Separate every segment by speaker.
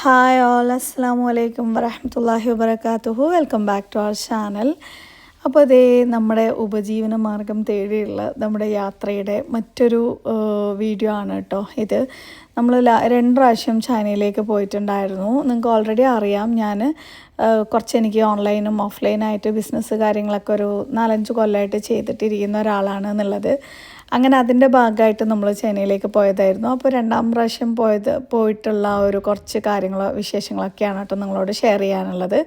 Speaker 1: Hi all അസ്സാം വലൈക്കും വരഹമത്തല്ലാഹി വബർക്കാത്തുഹു welcome back to our channel അപ്പോൾ അതേ നമ്മുടെ ഉപജീവന മാർഗം തേടിയുള്ള നമ്മുടെ യാത്രയുടെ മറ്റൊരു വീഡിയോ ആണ് കേട്ടോ ഇത്. നമ്മൾ രണ്ട് പ്രാവശ്യം ചൈനയിലേക്ക് പോയിട്ടുണ്ടായിരുന്നു. നിങ്ങൾക്ക് ഓൾറെഡി അറിയാം ഞാൻ കുറച്ച് എനിക്ക് ഓൺലൈനും ഓഫ്ലൈനായിട്ട് ബിസിനസ് കാര്യങ്ങളൊക്കെ ഒരു നാലഞ്ച് കൊല്ലമായിട്ട് ചെയ്തിട്ടിരിക്കുന്ന ഒരാളാണ് എന്നുള്ളത്. അങ്ങനെ അതിന്റെ ഭാഗമായിട്ട് നമ്മൾ ചൈനയിലേക്ക് പോയതായിരുന്നു. അപ്പോൾ രണ്ടാം പ്രാവശ്യം പോയത് പോയിട്ടുള്ള ഒരു കുറച്ച് കാര്യങ്ങളോ വിശേഷങ്ങളൊക്കെയാണ് കേട്ടോ നിങ്ങളോട് ഷെയർ ചെയ്യാനുള്ളത്.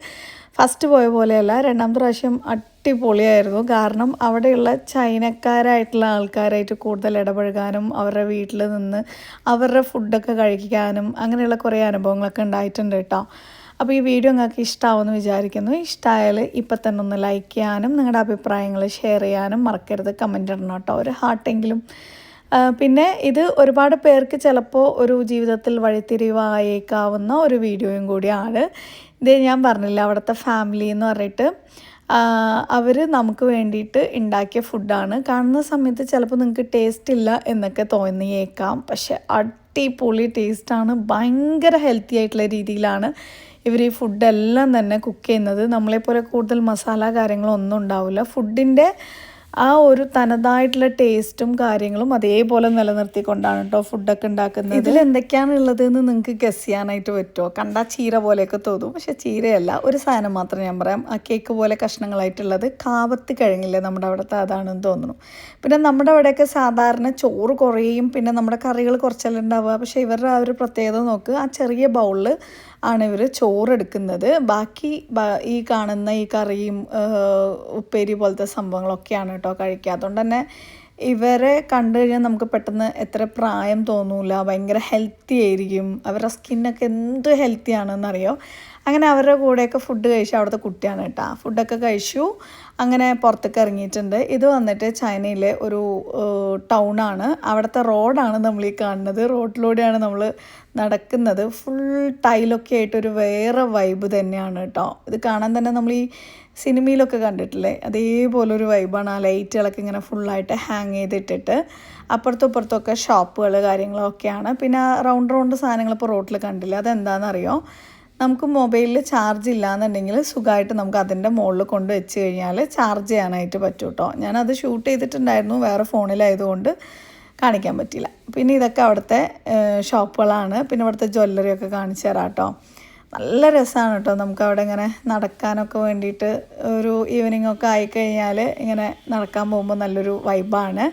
Speaker 1: ഫസ്റ്റ് പോയ പോലെയല്ല രണ്ടാമത്തെ പ്രാവശ്യം അടിപൊളിയായിരുന്നു. കാരണം അവിടെയുള്ള ചൈനക്കാരായിട്ടുള്ള ആൾക്കാരായിട്ട് കൂടുതൽ ഇടപഴകാനും അവരുടെ വീട്ടിൽ നിന്ന് അവരുടെ ഫുഡൊക്കെ കഴിക്കാനും അങ്ങനെയുള്ള കുറേ അനുഭവങ്ങളൊക്കെ ഉണ്ടായിട്ടുണ്ട് കേട്ടോ. അപ്പോൾ ഈ വീഡിയോ നിങ്ങൾക്ക് ഇഷ്ടമാവുമെന്ന് വിചാരിക്കുന്നു. ഇഷ്ടമായാൽ ഇപ്പം തന്നെ ഒന്ന് ലൈക്ക് ചെയ്യാനും നിങ്ങളുടെ അഭിപ്രായങ്ങൾ ഷെയർ ചെയ്യാനും മറക്കരുത്. കമന്റ് ഇടണം കേട്ടോ. ഒരു ഹാർട്ടെങ്കിലും പിന്നെ ഇത് ഒരുപാട് പേർക്ക് ചിലപ്പോൾ ഒരു ജീവിതത്തിൽ വഴിത്തിരിവായേക്കാവുന്ന ഒരു വീഡിയോയും കൂടിയാണ്. ഇത് ഞാൻ പറഞ്ഞില്ല അവിടുത്തെ ഫാമിലി എന്ന് പറഞ്ഞിട്ട്. അവർ നമുക്ക് വേണ്ടിയിട്ട് ഉണ്ടാക്കിയ ഫുഡാണ് കാണുന്ന സമയത്ത് ചിലപ്പോൾ നിങ്ങൾക്ക് ടേസ്റ്റ് ഇല്ല എന്നൊക്കെ തോന്നിയേക്കാം. പക്ഷെ അടിപൊളി ടേസ്റ്റാണ് ഭയങ്കര ഹെൽത്തി ആയിട്ടുള്ള രീതിയിലാണ് ഇവർ ഈ ഫുഡെല്ലാം തന്നെ കുക്ക് ചെയ്യുന്നത് നമ്മളെപ്പോലെ കൂടുതൽ മസാല കാര്യങ്ങളൊന്നും ഉണ്ടാവില്ല. ഫുഡിന്റെ ആ ഒരു തനതായിട്ടുള്ള ടേസ്റ്റും കാര്യങ്ങളും അതേപോലെ നിലനിർത്തിക്കൊണ്ടാണ് കേട്ടോ ഫുഡൊക്കെ ഉണ്ടാക്കുന്നത്. ഇതിൽ എന്തൊക്കെയാണ് ഉള്ളത് എന്ന് നിങ്ങൾക്ക് ഗസ് ചെയ്യാനായിട്ട് പറ്റുമോ? കണ്ടാൽ ചീര പോലെയൊക്കെ തോന്നും. പക്ഷെ ചീരയല്ല ഒരു സാധനം മാത്രം ഞാൻ പറയാം. ആ കേക്ക് പോലെ കഷ്ണങ്ങളായിട്ടുള്ളത് കാവത്ത് കഴിഞ്ഞില്ലേ നമ്മുടെ അവിടുത്തെ അതാണെന്ന് തോന്നുന്നു. പിന്നെ നമ്മുടെ അവിടെയൊക്കെ സാധാരണ ചോറ് കുറയും. പിന്നെ നമ്മുടെ കറികൾ കുറച്ചെല്ലാം ഉണ്ടാവുക. പക്ഷേ ഇവരുടെ ആ ഒരു പ്രത്യേകത നോക്ക്. ആ ചെറിയ ബൗളിൽ ആണ് ഇവർ ചോറെടുക്കുന്നത്. ബാക്കി ഈ കാണുന്ന ഈ കറിയും ഉപ്പേരി പോലത്തെ സംഭവങ്ങളൊക്കെയാണ് കേട്ടോ കഴിക്കുക. അതുകൊണ്ട് തന്നെ ഇവരെ കണ്ടു കഴിഞ്ഞാൽ നമുക്ക് പെട്ടെന്ന് എത്ര പ്രായം തോന്നൂല. ഭയങ്കര ഹെൽത്തി ആയിരിക്കും. അവരുടെ സ്കിന്നൊക്കെ എന്ത് ഹെൽത്തി ആണെന്നറിയോ? അങ്ങനെ അവരുടെ കൂടെയൊക്കെ ഫുഡ് കഴിച്ചു അവിടുത്തെ കുട്ടിയാണ് കേട്ടോ. ഫുഡൊക്കെ കഴിച്ചു. അങ്ങനെ പുറത്തേക്ക് ഇറങ്ങിയിട്ടുണ്ട്. ഇത് വന്നിട്ട് ചൈനയിലെ ഒരു ടൗണാണ് അവിടുത്തെ റോഡാണ് നമ്മൾ ഈ കാണുന്നത്. റോഡിലൂടെയാണ് നമ്മൾ നടക്കുന്നത്. ഫുൾ ടൈലൊക്കെ ആയിട്ടൊരു വേറെ വൈബ് തന്നെയാണ് കേട്ടോ. ഇത് കാണാൻ തന്നെ നമ്മൾ ഈ സിനിമയിലൊക്കെ കണ്ടിട്ടില്ലേ? അതേപോലെ ഒരു വൈബാണ് ആ ലൈറ്റുകളൊക്കെ ഇങ്ങനെ ഫുള്ളായിട്ട് ഹാങ് ചെയ്തിട്ടിട്ട് അപ്പുറത്തും ഇപ്പുറത്തൊക്കെ ഷോപ്പുകൾ കാര്യങ്ങളൊക്കെയാണ്. പിന്നെ റൗണ്ട് റൗണ്ട് സാധനങ്ങൾ ഇപ്പോൾ റോട്ടിൽ കണ്ടില്ല? അതെന്താണെന്നറിയോ നമുക്ക് മൊബൈലിൽ ചാർജ് ഇല്ലാന്നുണ്ടെങ്കിൽ സുഖമായിട്ട് നമുക്ക് അതിന്റെ മുകളിൽ കൊണ്ട് വെച്ച് കഴിഞ്ഞാൽ ചാർജ് ചെയ്യാനായിട്ട് പറ്റും കേട്ടോ ഞാനത് ഷൂട്ട് ചെയ്തിട്ടുണ്ടായിരുന്നു വേറെ ഫോണിലായതുകൊണ്ട് കാണിക്കാൻ പറ്റില്ല പിന്നെ ഇതൊക്കെ അവിടുത്തെ ഷോപ്പുകളാണ്. പിന്നെ ഇവിടുത്തെ ജ്വല്ലറി ഒക്കെ കാണിച്ചു തരാം കേട്ടോ നല്ല രസമാണ് കേട്ടോ നമുക്ക് അവിടെ ഇങ്ങനെ നടക്കാനൊക്കെ വേണ്ടിയിട്ട് ഒരു ഈവനിങ് ഒക്കെ ആയിക്കഴിഞ്ഞാൽ ഇങ്ങനെ നടക്കാൻ പോകുമ്പോൾ നല്ലൊരു വൈബാണ്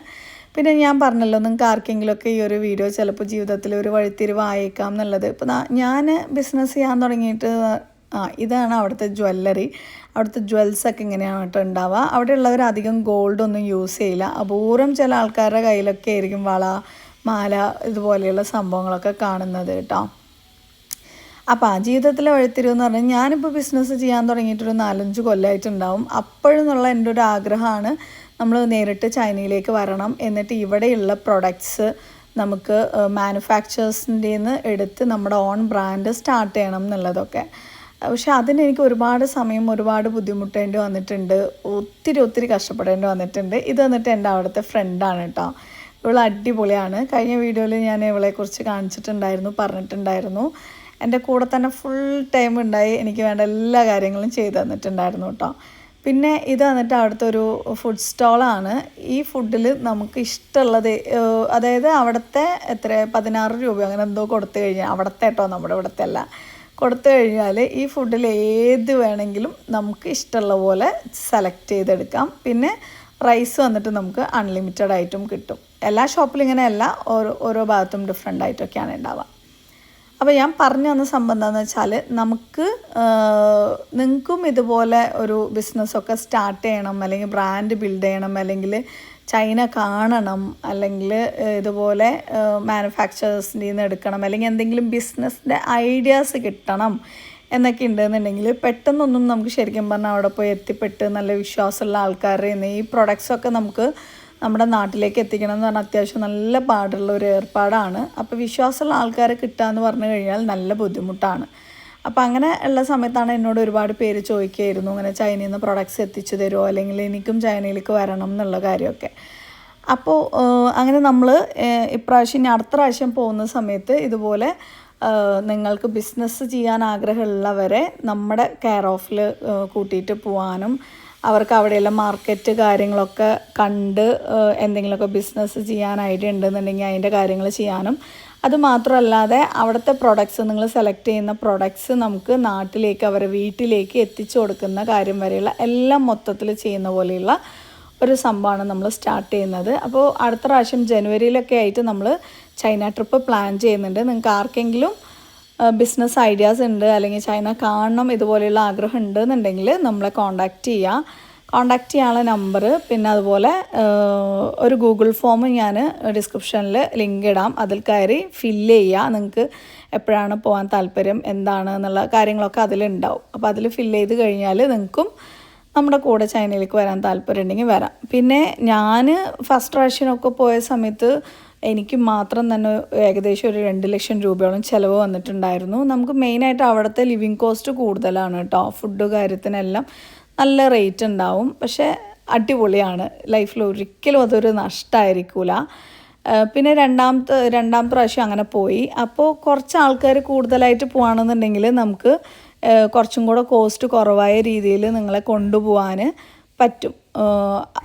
Speaker 1: പിന്നെ ഞാൻ പറഞ്ഞല്ലോ നിങ്ങൾക്ക് ആർക്കെങ്കിലുമൊക്കെ ഈ ഒരു വീഡിയോ ചിലപ്പോൾ ജീവിതത്തിൽ ഒരു വഴിത്തിരിവായേക്കാം എന്നുള്ളത്. ഇപ്പോൾ ഞാൻ ബിസിനസ് ചെയ്യാൻ തുടങ്ങിയിട്ട് ആ ഇതാണ് അവിടുത്തെ ജ്വല്ലറി അവിടുത്തെ ജ്വൽസൊക്കെ ഇങ്ങനെയാണ് കേട്ടോ ഉണ്ടാവുക. അവിടെയുള്ളവർ അധികം ഗോൾഡൊന്നും യൂസ് ചെയ്യില്ല. അപൂർവം ചില ആൾക്കാരുടെ കയ്യിലൊക്കെ ആയിരിക്കും വള മാല ഇതുപോലെയുള്ള സംഭവങ്ങളൊക്കെ കാണുന്നത് കേട്ടോ. അപ്പോൾ ആ ജീവിതത്തിലെ വഴിത്തിരിവ് എന്ന് പറഞ്ഞാൽ ഞാനിപ്പോൾ ബിസിനസ് ചെയ്യാൻ തുടങ്ങിയിട്ടൊരു നാലഞ്ച് കൊല്ലമായിട്ടുണ്ടാവും അപ്പോഴെന്നുള്ള എന്റെ ഒരു ആഗ്രഹമാണ് നമ്മൾ നേരിട്ട് ചൈനയിലേക്ക് വരണം എന്നിട്ട് ഇവിടെയുള്ള പ്രൊഡക്ട്സ് നമുക്ക് മാനുഫാക്ചേഴ്സിന്റെ നിന്ന് എടുത്ത് നമ്മുടെ ഓൺ ബ്രാൻഡ് സ്റ്റാർട്ട് ചെയ്യണം എന്നുള്ളതൊക്കെ. പക്ഷെ അതിനെനിക്ക് ഒരുപാട് സമയം ഒരുപാട് ബുദ്ധിമുട്ടേണ്ടി വന്നിട്ടുണ്ട്. ഒത്തിരി ഒത്തിരി കഷ്ടപ്പെടേണ്ടി വന്നിട്ടുണ്ട്. ഇത് വന്നിട്ട് എന്റെ അവിടുത്തെ ഫ്രണ്ടാണ് കേട്ടോ ഇവൾ അടിപൊളിയാണ്. കഴിഞ്ഞ വീഡിയോയിൽ ഞാൻ ഇവളെക്കുറിച്ച് കാണിച്ചിട്ടുണ്ടായിരുന്നു പറഞ്ഞിട്ടുണ്ടായിരുന്നു. എന്റെ കൂടെ തന്നെ ഫുൾ ടൈം ഉണ്ടായി. എനിക്ക് വേണ്ട എല്ലാ കാര്യങ്ങളും ചെയ്തു തന്നിട്ടുണ്ടായിരുന്നു കേട്ടോ പിന്നെ ഇത് വന്നിട്ട് അവിടുത്തെ ഒരു ഫുഡ് സ്റ്റോളാണ് ഈ ഫുഡിൽ നമുക്ക് ഇഷ്ടമുള്ളത് അതായത് അവിടുത്തെ എത്ര പതിനാറ് രൂപ അങ്ങനെ എന്തോ കൊടുത്തു കഴിഞ്ഞാൽ അവിടുത്തെ കേട്ടോ നമ്മുടെ ഇവിടുത്തെ അല്ല. കൊടുത്തു കഴിഞ്ഞാൽ ഈ ഫുഡിൽ ഏത് വേണമെങ്കിലും നമുക്ക് ഇഷ്ടമുള്ള പോലെ സെലക്ട് ചെയ്തെടുക്കാം. പിന്നെ റൈസ് വന്നിട്ട് നമുക്ക് അൺലിമിറ്റഡ് ആയിട്ടും കിട്ടും. എല്ലാ ഷോപ്പിലും ഇങ്ങനെയല്ല ഓരോ ഓരോ ഭാഗത്തും ഡിഫറെന്റ് ആയിട്ടൊക്കെയാണ് ഉണ്ടാവുക. അപ്പോൾ ഞാൻ പറഞ്ഞു തന്ന സംഭവം എന്താണെന്ന് വെച്ചാൽ നമുക്ക് നിങ്ങൾക്കും ഇതുപോലെ ഒരു ബിസിനസ്സൊക്കെ സ്റ്റാർട്ട് ചെയ്യണം അല്ലെങ്കിൽ ബ്രാൻഡ് ബിൽഡ് ചെയ്യണം അല്ലെങ്കിൽ ചൈന കാണണം അല്ലെങ്കിൽ ഇതുപോലെ മാനുഫാക്ചറേഴ്സിന്റെ നിന്ന് എടുക്കണം അല്ലെങ്കിൽ എന്തെങ്കിലും ബിസിനസ്സിന്റെ ഐഡിയാസ് കിട്ടണം എന്നൊക്കെ ഉണ്ടെന്നുണ്ടെങ്കിൽ പെട്ടെന്നൊന്നും നമുക്ക് ശരിക്കും പറഞ്ഞാൽ അവിടെ പോയി എത്തിപ്പെട്ട് നല്ല വിശ്വാസമുള്ള ആൾക്കാരുടെ ഈ പ്രൊഡക്ട്സൊക്കെ നമുക്ക് നമ്മുടെ നാട്ടിലേക്ക് എത്തിക്കണം എന്ന് പറഞ്ഞാൽ അത്യാവശ്യം നല്ല പാടുള്ള ഒരു ഏർപ്പാടാണ്. അപ്പോൾ വിശ്വാസമുള്ള ആൾക്കാരെ കിട്ടുക എന്ന് പറഞ്ഞു കഴിഞ്ഞാൽ നല്ല ബുദ്ധിമുട്ടാണ്. അപ്പോൾ അങ്ങനെ ഉള്ള സമയത്താണ് എന്നോട് ഒരുപാട് പേര് ചോദിക്കുകയായിരുന്നു അങ്ങനെ ചൈനയിൽ നിന്ന് പ്രൊഡക്ട്സ് എത്തിച്ചു തരുമോ അല്ലെങ്കിൽ എനിക്കും ചൈനയിലേക്ക് വരണം എന്നുള്ള കാര്യമൊക്കെ. അപ്പോൾ അങ്ങനെ നമ്മൾ ഇപ്രാവശ്യം ഇനി അടുത്ത പ്രാവശ്യം പോകുന്ന സമയത്ത് ഇതുപോലെ നിങ്ങൾക്ക് ബിസിനസ് ചെയ്യാൻ ആഗ്രഹമുള്ളവരെ നമ്മുടെ കെയർ ഓഫിൽ കൂട്ടിയിട്ട് പോകാനും അവർക്ക് അവിടെയുള്ള മാർക്കറ്റ് കാര്യങ്ങളൊക്കെ കണ്ട് എന്തെങ്കിലുമൊക്കെ ബിസിനസ് ഐഡിയ ഉണ്ടെന്നുണ്ടെങ്കിൽ അതിന്റെ കാര്യങ്ങൾ ചെയ്യാനും. അതുമാത്രമല്ലാതെ അവിടുത്തെ പ്രൊഡക്ട്സ് നിങ്ങൾ സെലക്ട് ചെയ്യുന്ന പ്രൊഡക്ട്സ് നമുക്ക് നാട്ടിലേക്ക് അവരെ വീട്ടിലേക്ക് എത്തിച്ചു കൊടുക്കുന്ന കാര്യം വരെയുള്ള എല്ലാം മൊത്തത്തിൽ ചെയ്യുന്ന പോലെയുള്ള ഒരു സംഭവമാണ് നമ്മൾ സ്റ്റാർട്ട് ചെയ്യുന്നത്. അപ്പോൾ അടുത്ത പ്രാവശ്യം ജനുവരിയിലൊക്കെ ആയിട്ട് നമ്മൾ ചൈന ട്രിപ്പ് പ്ലാൻ ചെയ്യുന്നുണ്ട്. നിങ്ങൾക്ക് ആർക്കെങ്കിലും ബിസിനസ് ഐഡിയാസ് ഉണ്ട് അല്ലെങ്കിൽ ചൈന കാണണം ഇതുപോലെയുള്ള ആഗ്രഹം ഉണ്ട് എന്നുണ്ടെങ്കിൽ നമ്മളെ കോണ്ടാക്റ്റ് ചെയ്യുക കോണ്ടാക്ട് ചെയ്യാനുള്ള നമ്പർ പിന്നെ അതുപോലെ ഒരു ഗൂഗിൾ ഫോം ഞാൻ ഡിസ്ക്രിപ്ഷനിൽ ലിങ്ക് ഇടാം. അതിൽ കയറി ഫില്ല് ചെയ്യുക നിങ്ങൾക്ക് എപ്പോഴാണ് പോകാൻ താല്പര്യം എന്താണ് എന്നുള്ള കാര്യങ്ങളൊക്കെ അതിലുണ്ടാവും അപ്പോൾ അതിൽ ഫില്ല് ചെയ്ത് കഴിഞ്ഞാൽ നിങ്ങൾക്കും നമ്മുടെ കൂടെ ചൈനയിലേക്ക് വരാൻ താല്പര്യം ഉണ്ടെങ്കിൽ വരാം. പിന്നെ ഞാൻ ഫസ്റ്റ് പ്രാവശ്യമൊക്കെ പോയ സമയത്ത് എനിക്ക് മാത്രം തന്നെ ഏകദേശം ഒരു രണ്ട് ലക്ഷം രൂപയോളം ചിലവ് വന്നിട്ടുണ്ടായിരുന്നു. നമുക്ക് മെയിനായിട്ട് അവിടുത്തെ ലിവിങ് കോസ്റ്റ് കൂടുതലാണ് കേട്ടോ. ഫുഡ് കാര്യത്തിനെല്ലാം നല്ല റേറ്റ് ഉണ്ടാവും. പക്ഷേ അടിപൊളിയാണ്. ലൈഫിൽ ഒരിക്കലും അതൊരു നഷ്ടമായിരിക്കില്ല പിന്നെ രണ്ടാമത്തെ രണ്ടാം പ്രാവശ്യം അങ്ങനെ പോയി. അപ്പോൾ കുറച്ച് ആൾക്കാർ കൂടുതലായിട്ട് പോകുകയാണെന്നുണ്ടെങ്കിൽ നമുക്ക് കുറച്ചും കൂടെ കോസ്റ്റ് കുറവായ രീതിയിൽ നിങ്ങളെ കൊണ്ടുപോകാൻ പറ്റും.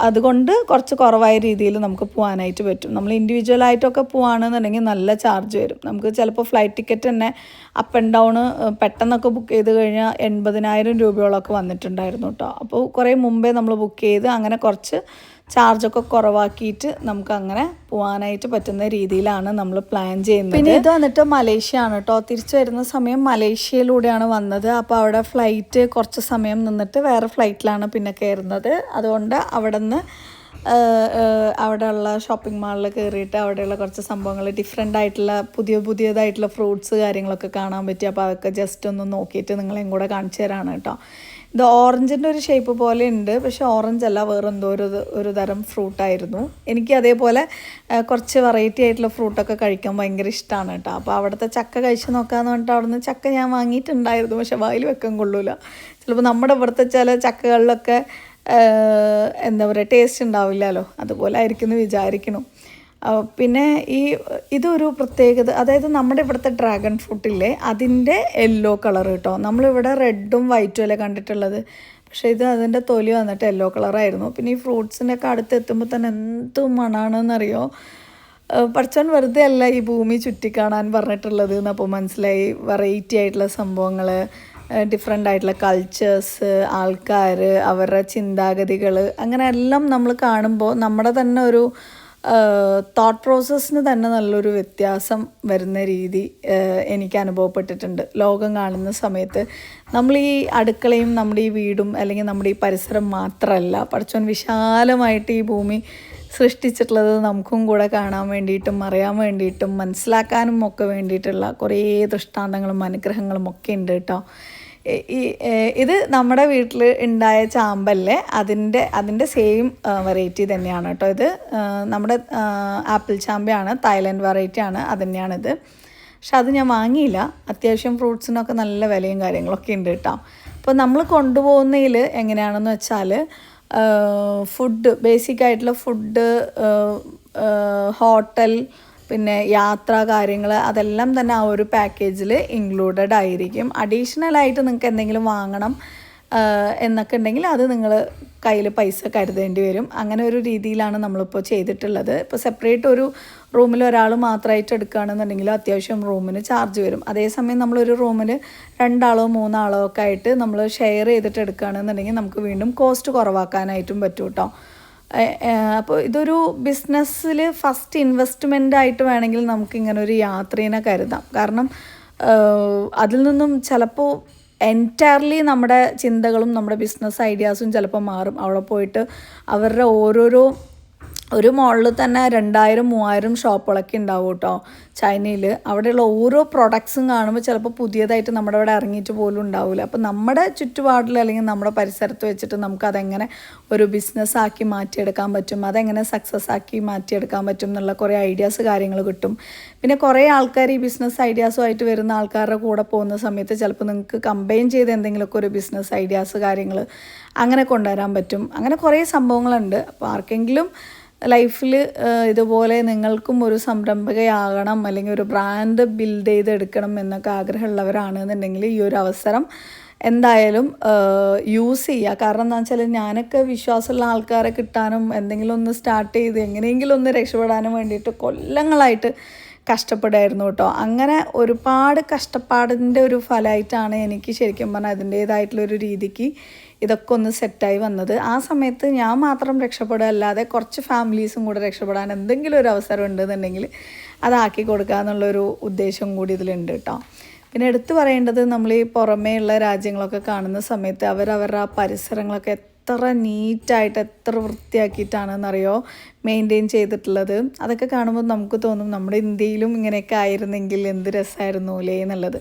Speaker 1: അതുകൊണ്ട് കുറച്ച് കുറവായ രീതിയിൽ നമുക്ക് പോകാനായിട്ട് പറ്റും. നമ്മൾ ഇൻഡിവിജ്വൽ ആയിട്ടൊക്കെ പോവുകയാണെന്നുണ്ടെങ്കിൽ നല്ല ചാർജ് വരും. നമുക്ക് ചിലപ്പോൾ ഫ്ലൈറ്റ് ടിക്കറ്റ് തന്നെ അപ്പ് ആൻഡ് ഡൗൺ പെട്ടെന്നൊക്കെ ബുക്ക് ചെയ്ത് കഴിഞ്ഞാൽ എൺപതിനായിരം രൂപയോളമൊക്കെ വന്നിട്ടുണ്ടായിരുന്നു കേട്ടോ അപ്പോൾ കുറേ മുമ്പേ നമ്മൾ ബുക്ക് ചെയ്ത് അങ്ങനെ കുറച്ച് ചാർജൊക്കെ കുറവാക്കിയിട്ട് നമുക്ക് അങ്ങനെ പോകാനായിട്ട് പറ്റുന്ന രീതിയിലാണ് നമ്മൾ പ്ലാൻ ചെയ്യുന്നത്. പിന്നെ ഇത് വന്നിട്ട് മലേഷ്യ ആണ് കേട്ടോ തിരിച്ചു വരുന്ന സമയം മലേഷ്യയിലൂടെയാണ് വന്നത്. അപ്പോൾ അവിടെ ഫ്ലൈറ്റ് കുറച്ച് സമയം നിന്നിട്ട് വേറെ ഫ്ലൈറ്റിലാണ് പിന്നെ കയറുന്നത്. അതുകൊണ്ട് അവിടെ നിന്ന് അവിടെയുള്ള ഷോപ്പിംഗ് മാളിൽ കയറിയിട്ട് അവിടെയുള്ള കുറച്ച് സംഭവങ്ങൾ ഡിഫറെന്റ് ആയിട്ടുള്ള പുതിയ പുതിയതായിട്ടുള്ള ഫ്രൂട്ട്സ് കാര്യങ്ങളൊക്കെ കാണാൻ പറ്റി. അപ്പോൾ അതൊക്കെ ജസ്റ്റ് ഒന്ന് നോക്കിയിട്ട് നിങ്ങളെയും കൂടെ കാണിച്ചു തരാണ് കേട്ടോ ഇത് ഓറഞ്ചിന്റെ ഒരു ഷേപ്പ് പോലെ ഉണ്ട് പക്ഷേ ഓറഞ്ച് അല്ല വേറെന്തോ ഒരു ഒരു തരം ഫ്രൂട്ടായിരുന്നു എനിക്ക് അതേപോലെ കുറച്ച് വെറൈറ്റി ആയിട്ടുള്ള ഫ്രൂട്ടൊക്കെ കഴിക്കാൻ ഭയങ്കര ഇഷ്ടമാണ് കേട്ടോ. അപ്പോൾ അവിടുത്തെ ചക്ക കഴിച്ച് നോക്കാമെന്ന് പറഞ്ഞിട്ട് അവിടുന്ന് ചക്ക ഞാൻ വാങ്ങിയിട്ടുണ്ടായിരുന്നു പക്ഷേ വായിൽ വെക്കാൻ കൊള്ളൂല. ചിലപ്പോൾ നമ്മുടെ ഇവിടുത്തെ ചില ചക്കകളിലൊക്കെ എന്താ പറയുക ടേസ്റ്റ് ഉണ്ടാവില്ലല്ലോ. അതുപോലെ ആയിരിക്കും എന്ന് വിചാരിക്കണം. പിന്നെ ഈ ഇതൊരു പ്രത്യേകത അതായത് നമ്മുടെ ഇവിടുത്തെ ഡ്രാഗൺ ഫ്രൂട്ടില്ലേ അതിന്റെ യെല്ലോ കളർ കേട്ടോ നമ്മളിവിടെ റെഡും വൈറ്റും അല്ലേ കണ്ടിട്ടുള്ളത്? പക്ഷേ ഇത് അതിന്റെ തൊലി വന്നിട്ട് യെല്ലോ കളറായിരുന്നു പിന്നെ ഈ ഫ്രൂട്ട്സിന്റെയൊക്കെ അടുത്ത് എത്തുമ്പോൾ തന്നെ എന്ത് മണാണെന്നറിയോ? പഠിച്ചവൻ വെറുതെ അല്ല ഈ ഭൂമി ചുറ്റിക്കാണാൻ പറഞ്ഞിട്ടുള്ളത് എന്നപ്പോൾ മനസ്സിലായി. വെറൈറ്റി ആയിട്ടുള്ള സംഭവങ്ങൾ ഡിഫറെന്റ് ആയിട്ടുള്ള കൾച്ചേഴ്സ് ആൾക്കാർ അവരുടെ ചിന്താഗതികൾ അങ്ങനെ എല്ലാം നമ്മൾ കാണുമ്പോൾ നമ്മുടെ തന്നെ ഒരു തോട്ട് പ്രോസസ്സിന് തന്നെ നല്ലൊരു വ്യത്യാസം വരുന്ന രീതി എനിക്ക് അനുഭവപ്പെട്ടിട്ടുണ്ട്. ലോകം കാണുന്ന സമയത്ത് നമ്മൾ ഈ അടുക്കളയും നമ്മുടെ ഈ വീടും അല്ലെങ്കിൽ നമ്മുടെ ഈ പരിസരം മാത്രമല്ല പഠിച്ചോൻ വിശാലമായിട്ട് ഈ ഭൂമി സൃഷ്ടിച്ചിട്ടുള്ളത് നമുക്കും കൂടെ കാണാൻ വേണ്ടിയിട്ടും അറിയാൻ വേണ്ടിയിട്ടും മനസ്സിലാക്കാനും ഒക്കെ വേണ്ടിയിട്ടുള്ള കുറേ ദൃഷ്ടാന്തങ്ങളും അനുഗ്രഹങ്ങളും ഒക്കെ ഉണ്ട് കേട്ടോ. ഇത് നമ്മുടെ വീട്ടിൽ ഉണ്ടായ ചാമ്പല്ലേ? അതിന്റെ അതിന്റെ സെയിം വെറൈറ്റി തന്നെയാണ് കേട്ടോ ഇത്. നമ്മുടെ ആപ്പിൾ ചാമ്പയാണ് തായ്ലൻഡ് വെറൈറ്റിയാണ് അത് തന്നെയാണിത് പക്ഷെ അത് ഞാൻ വാങ്ങിയില്ല. അത്യാവശ്യം ഫ്രൂട്ട്സിനൊക്കെ നല്ല വിലയും കാര്യങ്ങളൊക്കെ ഉണ്ട് കേട്ടോ. അപ്പോൾ നമ്മൾ കൊണ്ടുപോകുന്നതിൽ എങ്ങനെയാണെന്ന് വെച്ചാൽ ഫുഡ് ബേസിക് ആയിട്ടുള്ള ഫുഡ് ഹോട്ടൽ പിന്നെ യാത്ര കാര്യങ്ങൾ അതെല്ലാം തന്നെ ആ ഒരു പാക്കേജിൽ ഇൻക്ലൂഡഡ് ആയിരിക്കും. അഡീഷണൽ ആയിട്ട് നിങ്ങൾക്ക് എന്തെങ്കിലും വാങ്ങണം എന്നൊക്കെ ഉണ്ടെങ്കിൽ അത് നിങ്ങൾ കയ്യിൽ പൈസ കരുതേണ്ടി വരും. അങ്ങനെ ഒരു രീതിയിലാണ് നമ്മളിപ്പോൾ ചെയ്തിട്ടുള്ളത്. ഇപ്പോൾ സെപ്പറേറ്റ് ഒരു റൂമിൽ ഒരാൾ മാത്രമായിട്ട് എടുക്കുകയാണെന്നുണ്ടെങ്കിൽ അത്യാവശ്യം റൂമിന് ചാർജ് വരും. അതേസമയം നമ്മളൊരു റൂമിൽ രണ്ടാളോ മൂന്നാളോ ഒക്കെ ആയിട്ട് നമ്മൾ ഷെയർ ചെയ്തിട്ട് എടുക്കുകയാണെന്നുണ്ടെങ്കിൽ നമുക്ക് വീണ്ടും കോസ്റ്റ് കുറവാക്കാനായിട്ടും പറ്റും കേട്ടോ അപ്പോൾ ഇതൊരു ബിസിനസ്സിൽ ഫസ്റ്റ് ഇൻവെസ്റ്റ്മെന്റ് ആയിട്ട് വേണമെങ്കിൽ നമുക്ക് ഇങ്ങനെ ഒരു യാത്രേനെ കരുതാം. കാരണം അതിൽ നിന്നും ചിലപ്പോൾ എന്റയർലി നമ്മുടെ ചിന്തകളും നമ്മുടെ ബിസിനസ് ഐഡിയാസും ചിലപ്പോൾ മാറും. അവിടെ പോയിട്ട് അവരുടെ ഓരോരോ ഒരു മോളിൽ തന്നെ രണ്ടായിരം മൂവായിരം ഷോപ്പുകളൊക്കെ ഉണ്ടാവും കേട്ടോ ചൈനയിൽ അവിടെയുള്ള ഓരോ പ്രൊഡക്ട്സും കാണുമ്പോൾ ചിലപ്പോൾ പുതിയതായിട്ട് നമ്മുടെ ഇവിടെ ഇറങ്ങിയിട്ട് പോലും ഉണ്ടാവില്ല അപ്പോൾ നമ്മുടെ ചുറ്റുപാടിൽ അല്ലെങ്കിൽ നമ്മുടെ പരിസരത്ത് വെച്ചിട്ട് നമുക്ക് അതെങ്ങനെ ഒരു ബിസിനസ് ആക്കി മാറ്റിയെടുക്കാൻ പറ്റും അതെങ്ങനെ സക്സസ് ആക്കി മാറ്റിയെടുക്കാൻ പറ്റും എന്നുള്ള കുറേ ഐഡിയാസ് കാര്യങ്ങൾ കിട്ടും. പിന്നെ കുറേ ആൾക്കാർ ഈ ബിസിനസ് ഐഡിയാസുമായിട്ട് വരുന്ന ആൾക്കാരുടെ കൂടെ പോകുന്ന സമയത്ത് ചിലപ്പോൾ നിങ്ങൾക്ക് കമ്പൈൻ ചെയ്ത് എന്തെങ്കിലുമൊക്കെ ഒരു ബിസിനസ് ഐഡിയാസ് കാര്യങ്ങൾ അങ്ങനെ കൊണ്ടുവരാൻ പറ്റും. അങ്ങനെ കുറേ സംഭവങ്ങളുണ്ട്. അപ്പോൾ ആർക്കെങ്കിലും ലൈഫിൽ ഇതുപോലെ നിങ്ങൾക്കും ഒരു സംരംഭകയാകണം അല്ലെങ്കിൽ ഒരു ബ്രാൻഡ് ബിൽഡ് ചെയ്തെടുക്കണം എന്നൊക്കെ ആഗ്രഹമുള്ളവരാണ് എന്നുണ്ടെങ്കിൽ ഈ ഒരു അവസരം എന്തായാലും യൂസ് ചെയ്യുക. കാരണം എന്താ വെച്ചാൽ ഞാനൊക്കെ വിശ്വാസമുള്ള ആൾക്കാരെ കിട്ടാനും എന്തെങ്കിലും ഒന്ന് സ്റ്റാർട്ട് ചെയ്ത് എങ്ങനെയെങ്കിലും ഒന്ന് രക്ഷപ്പെടാനും വേണ്ടിയിട്ട് കൊല്ലങ്ങളായിട്ട് കഷ്ടപ്പെടായിരുന്നു കേട്ടോ. അങ്ങനെ ഒരുപാട് കഷ്ടപ്പാടിന്റെ ഒരു ഫലമായിട്ടാണ് എനിക്ക് ശരിക്കും പറഞ്ഞാൽ അതിന്റേതായിട്ടുള്ളൊരു രീതിക്ക് ഇതൊക്കെ ഒന്ന് സെറ്റായി വന്നത്. ആ സമയത്ത് ഞാൻ മാത്രം രക്ഷപ്പെടുക അല്ലാതെ കുറച്ച് ഫാമിലീസും കൂടെ രക്ഷപ്പെടാൻ എന്തെങ്കിലും ഒരു അവസരം ഉണ്ടെന്നുണ്ടെങ്കിൽ അതാക്കി കൊടുക്കുക എന്നുള്ളൊരു ഉദ്ദേശം കൂടി ഇതിലുണ്ട് കേട്ടോ പിന്നെ എടുത്തു പറയേണ്ടത് നമ്മൾ ഈ പുറമേ ഉള്ള രാജ്യങ്ങളൊക്കെ കാണുന്ന സമയത്ത് അവരവരുടെ ആ പരിസരങ്ങളൊക്കെ എത്ര നീറ്റായിട്ട് എത്ര വൃത്തിയാക്കിയിട്ടാണെന്നറിയോ മെയിന്റെയിൻ ചെയ്തിട്ടുള്ളത്. അതൊക്കെ കാണുമ്പോൾ നമുക്ക് തോന്നും നമ്മുടെ ഇന്ത്യയിലും ഇങ്ങനെയൊക്കെ ആയിരുന്നെങ്കിൽ എന്ത് രസമായിരുന്നു അല്ലേ എന്നുള്ളത്.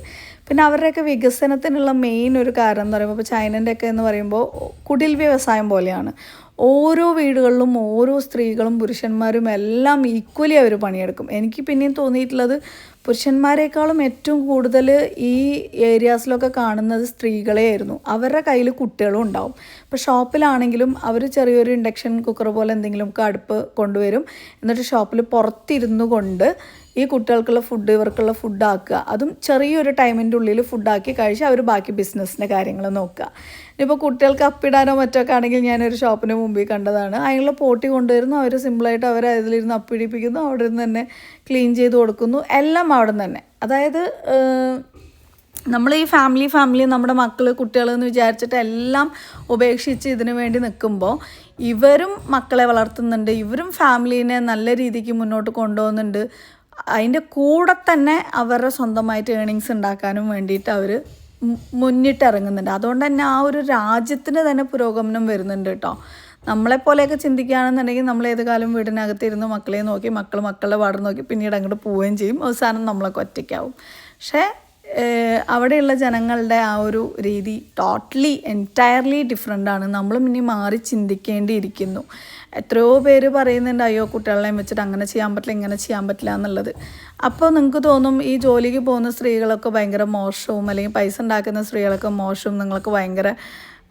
Speaker 1: പിന്നെ അവരുടെയൊക്കെ വികസനത്തിനുള്ള മെയിൻ ഒരു കാരണം എന്ന് പറയുമ്പോൾ ഇപ്പോൾ ചൈനന്റെ ഒക്കെ എന്ന് പറയുമ്പോൾ കുടിൽ വ്യവസായം പോലെയാണ്. ഓരോ വീടുകളിലും ഓരോ സ്ത്രീകളും പുരുഷന്മാരും എല്ലാം ഈക്വലി അവർ പണിയെടുക്കും. എനിക്ക് പിന്നെയും തോന്നിയിട്ടുള്ളത് പുരുഷന്മാരെക്കാളും ഏറ്റവും കൂടുതൽ ഈ ഏരിയാസിലൊക്കെ കാണുന്നത് സ്ത്രീകളെയായിരുന്നു. അവരുടെ കയ്യിൽ കുട്ടികളും ഉണ്ടാവും. ഇപ്പോൾ ഷോപ്പിലാണെങ്കിലും അവർ ചെറിയൊരു ഇൻഡക്ഷൻ കുക്കർ പോലെ എന്തെങ്കിലും അടുപ്പ് കൊണ്ടുവരും. എന്നിട്ട് ഷോപ്പിൽ പുറത്തിരുന്നു കൊണ്ട് ഈ കുട്ടികൾക്കുള്ള ഫുഡ് ഇവർക്കുള്ള ഫുഡ് ആക്കുക. അതും ചെറിയൊരു ടൈമിന്റെ ഉള്ളിൽ ഫുഡാക്കി കഴിച്ച് അവർ ബാക്കി ബിസിനസ്സിന്റെ കാര്യങ്ങൾ നോക്കുക. ഇപ്പോൾ കുട്ടികൾക്ക് അപ്പിടാനോ മറ്റോ ഒക്കെ ആണെങ്കിൽ ഞാനൊരു ഷോപ്പിന് മുമ്പിൽ കണ്ടതാണ്. അതിനുള്ള പോട്ടി കൊണ്ടുവരുന്നു. അവർ സിമ്പിളായിട്ട് അവർ അതിലിരുന്ന് അപ്പിടിപ്പിക്കുന്നു. അവിടെ നിന്ന് തന്നെ ക്ലീൻ ചെയ്ത് കൊടുക്കുന്നു. എല്ലാം അവിടെ നിന്ന് തന്നെ. അതായത് നമ്മൾ ഈ ഫാമിലി ഫാമിലി നമ്മുടെ മക്കൾ കുട്ടികൾ എന്ന് വിചാരിച്ചിട്ട് എല്ലാം ഉപേക്ഷിച്ച് ഇതിനു വേണ്ടി നിൽക്കുമ്പോൾ ഇവരും മക്കളെ വളർത്തുന്നുണ്ട്. ഇവരും ഫാമിലീനെ നല്ല രീതിക്ക് മുന്നോട്ട് കൊണ്ടുപോകുന്നുണ്ട്. അതിന്റെ കൂടെ തന്നെ അവരുടെ സ്വന്തമായിട്ട് ഏണിങ്സ് ഉണ്ടാക്കാനും വേണ്ടിയിട്ട് അവർ മുന്നിട്ടിറങ്ങുന്നുണ്ട്. അതുകൊണ്ട് തന്നെ ആ ഒരു രാജ്യത്തിന് തന്നെ പുരോഗമനം വരുന്നുണ്ട് കേട്ടോ. നമ്മളെപ്പോലെയൊക്കെ ചിന്തിക്കുകയാണെന്നുണ്ടെങ്കിൽ നമ്മൾ ഏത് കാലം വീടിനകത്തിരുന്ന് മക്കളെ നോക്കി മക്കൾ മക്കളുടെ പാടം നോക്കി പിന്നീട് അങ്ങോട്ട് പോവുകയും ചെയ്യും. അവസാനം നമ്മളൊക്കെ ഒറ്റയ്ക്കാവും. പക്ഷേ അവിടെയുള്ള ജനങ്ങളുടെ ആ ഒരു രീതി ടോട്ടലി എന്റയർലി ഡിഫറെന്റ് ആണ്. നമ്മളും ഇനി മാറി ചിന്തിക്കേണ്ടിയിരിക്കുന്നു. എത്രയോ പേര് പറയുന്നുണ്ട് അയ്യോ കുട്ടികളെയും വെച്ചിട്ട് അങ്ങനെ ചെയ്യാൻ പറ്റില്ല ഇങ്ങനെ ചെയ്യാൻ പറ്റില്ല എന്നുള്ളത്. അപ്പോൾ നിങ്ങൾക്ക് തോന്നും ഈ ജോലിക്ക് പോകുന്ന സ്ത്രീകളൊക്കെ ഭയങ്കര മോശവും അല്ലെങ്കിൽ പൈസ ഉണ്ടാക്കുന്ന സ്ത്രീകളൊക്കെ മോശവും നിങ്ങൾക്ക് ഭയങ്കര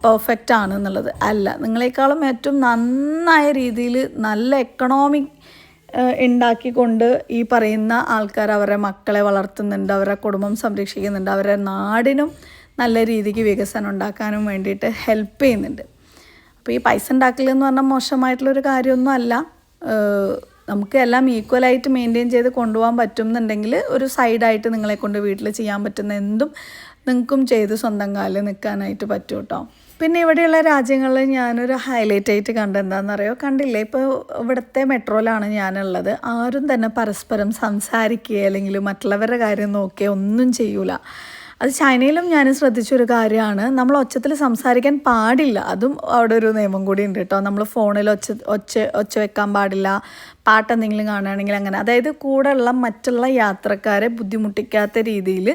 Speaker 1: പെർഫെക്റ്റ് ആണ് എന്നുള്ളത്. അല്ല നിങ്ങളെക്കാളും ഏറ്റവും നന്നായ രീതിയിൽ നല്ല എക്കണോമിക് ഉണ്ടാക്കിക്കൊണ്ട് ഈ പറയുന്ന ആൾക്കാർ അവരുടെ മക്കളെ വളർത്തുന്നുണ്ട് അവരുടെ കുടുംബം സംരക്ഷിക്കുന്നുണ്ട് അവരുടെ നാടിനും നല്ല രീതിക്ക് വികസനം ഉണ്ടാക്കാനും വേണ്ടിയിട്ട് ഹെൽപ്പ് ചെയ്യുന്നുണ്ട്. അപ്പോൾ ഈ പൈസ ഉണ്ടാക്കലെന്ന് പറഞ്ഞാൽ മോശമായിട്ടുള്ളൊരു കാര്യമൊന്നും അല്ല. നമുക്ക് എല്ലാം ഈക്വലായിട്ട് മെയിന്റെയിൻ ചെയ്ത് കൊണ്ടുപോകാൻ പറ്റും എന്നുണ്ടെങ്കിൽ ഒരു സൈഡായിട്ട് നിങ്ങളെ കൊണ്ട് വീട്ടിൽ ചെയ്യാൻ പറ്റുന്ന എന്തും നിങ്ങൾക്കും ചെയ്ത് സ്വന്തം കാലിൽ നിൽക്കാനായിട്ട് പറ്റും കേട്ടോ പിന്നെ ഇവിടെയുള്ള രാജ്യങ്ങളിൽ ഞാനൊരു ഹൈലൈറ്റ് ആയിട്ട് കണ്ടെന്താണെന്നറിയോ കണ്ടില്ലേ? ഇപ്പോൾ ഇവിടുത്തെ മെട്രോയിലാണ് ഞാനുള്ളത്. ആരും തന്നെ പരസ്പരം സംസാരിക്കുക അല്ലെങ്കിൽ മറ്റുള്ളവരുടെ കാര്യം നോക്കുക ഒന്നും ചെയ്യൂല. അത് ചൈനയിലും ഞാൻ ശ്രദ്ധിച്ചൊരു കാര്യമാണ്. നമ്മൾ ഒച്ചത്തിൽ സംസാരിക്കാൻ പാടില്ല. അതും അവിടെ ഒരു നിയമം കൂടി ഉണ്ട് കേട്ടോ. നമ്മൾ ഫോണിൽ ഒച്ച ഒച്ച ഒച്ച വെക്കാൻ പാടില്ല. പാട്ട് എന്തെങ്കിലും കാണുകയാണെങ്കിൽ അങ്ങനെ. അതായത് കൂടെയുള്ള മറ്റുള്ള യാത്രക്കാരെ ബുദ്ധിമുട്ടിക്കാത്ത രീതിയിൽ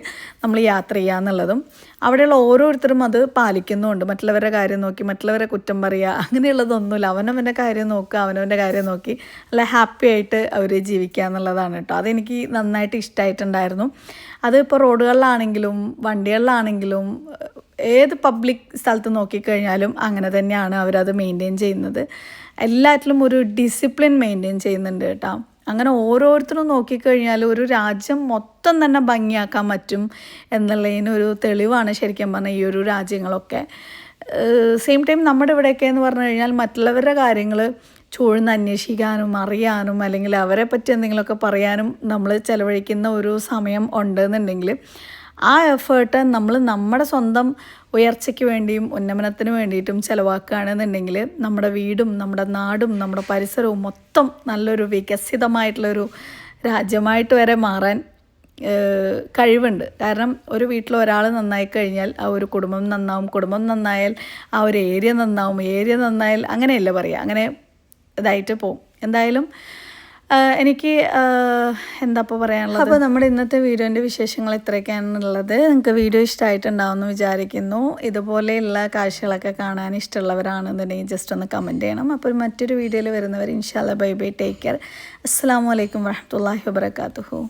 Speaker 1: നമ്മൾ യാത്ര ചെയ്യുക എന്നുള്ളതും. അവിടെയുള്ള ഓരോരുത്തരും അത് പാലിക്കുന്നുമുണ്ട് മറ്റുള്ളവരുടെ കാര്യം നോക്കി മറ്റുള്ളവരെ കുറ്റം പറയുക അങ്ങനെയുള്ളതൊന്നുമില്ല. അവനവന്റെ കാര്യം നോക്കുക അവനവന്റെ കാര്യം നോക്കി നല്ല ഹാപ്പി ആയിട്ട് അവർ ജീവിക്കുക എന്നുള്ളതാണ് കേട്ടോ. അതെനിക്ക് നന്നായിട്ട് ഇഷ്ടമായിട്ടുണ്ടായിരുന്നു അത് ഇപ്പോൾ റോഡുകളിലാണെങ്കിലും വണ്ടികളിലാണെങ്കിലും ഏത് പബ്ലിക് സ്ഥലത്ത് നോക്കിക്കഴിഞ്ഞാലും അങ്ങനെ തന്നെയാണ് അവരത് മെയിന്റെയിൻ ചെയ്യുന്നത്. എല്ലാറ്റിലും ഒരു ഡിസിപ്ലിൻ മെയിന്റെയിൻ ചെയ്യുന്നുണ്ട് കേട്ടോ. അങ്ങനെ ഓരോരുത്തരും നോക്കിക്കഴിഞ്ഞാൽ ഒരു രാജ്യം മൊത്തം തന്നെ ഭംഗിയാക്കാൻ പറ്റും എന്നുള്ളതിനൊരു തെളിവാണ് ശരിക്കും പറഞ്ഞാൽ ഈ ഒരു രാജ്യങ്ങളൊക്കെ. സെയിം ടൈം നമ്മുടെ ഇവിടെയൊക്കെ എന്ന് പറഞ്ഞു കഴിഞ്ഞാൽ മറ്റുള്ളവരുടെ കാര്യങ്ങൾ ചൂഴ്ന്ന് അന്വേഷിക്കാനും അറിയാനും അല്ലെങ്കിൽ അവരെ പറ്റി എന്തെങ്കിലുമൊക്കെ പറയാനും നമ്മൾ ചിലവഴിക്കുന്ന ഒരു സമയം ഉണ്ടെന്നുണ്ടെങ്കിൽ ആ എഫേർട്ട് നമ്മൾ നമ്മുടെ സ്വന്തം ഉയർച്ചയ്ക്ക് വേണ്ടിയും ഉന്നമനത്തിന് വേണ്ടിയിട്ടും ചിലവാക്കുകയാണെന്നുണ്ടെങ്കിൽ നമ്മുടെ വീടും നമ്മുടെ നാടും നമ്മുടെ പരിസരവും മൊത്തം നല്ലൊരു വികസിതമായിട്ടുള്ളൊരു രാജ്യമായിട്ട് വരെ മാറാൻ കഴിവുണ്ട്. കാരണം ഒരു വീട്ടിൽ ഒരാൾ നന്നായി കഴിഞ്ഞാൽ ആ ഒരു കുടുംബം നന്നാവും. കുടുംബം നന്നായാൽ ആ ഒരു ഏരിയ നന്നാവും. ഏരിയ നന്നായാൽ അങ്ങനെയല്ല പറയുക അങ്ങനെ ഇതായിട്ട് പോവും. എന്തായാലും എനിക്ക് എന്താ ഇപ്പോൾ പറയാനുള്ളത്? അപ്പോൾ നമ്മുടെ ഇന്നത്തെ വീഡിയോന്റെ വിശേഷങ്ങൾ ഇത്രയൊക്കെയാണുള്ളത്. നിങ്ങൾക്ക് വീഡിയോ ഇഷ്ടമായിട്ടുണ്ടാവുമെന്ന് വിചാരിക്കുന്നു. ഇതുപോലെയുള്ള കാഴ്ചകളൊക്കെ കാണാൻ ഇഷ്ടമുള്ളവരാണെന്നുണ്ടെങ്കിൽ ജസ്റ്റ് ഒന്ന് കമന്റ് ചെയ്യണം. അപ്പോൾ മറ്റൊരു വീഡിയോയിൽ വരുന്നവർ ഇൻഷാല്ല ബൈ ബൈ ടേക്ക് കെയർ അസ്സാം വലൈക്കും വാഹമത്തല്ലാഹി വാബർക്കാത്തുഹു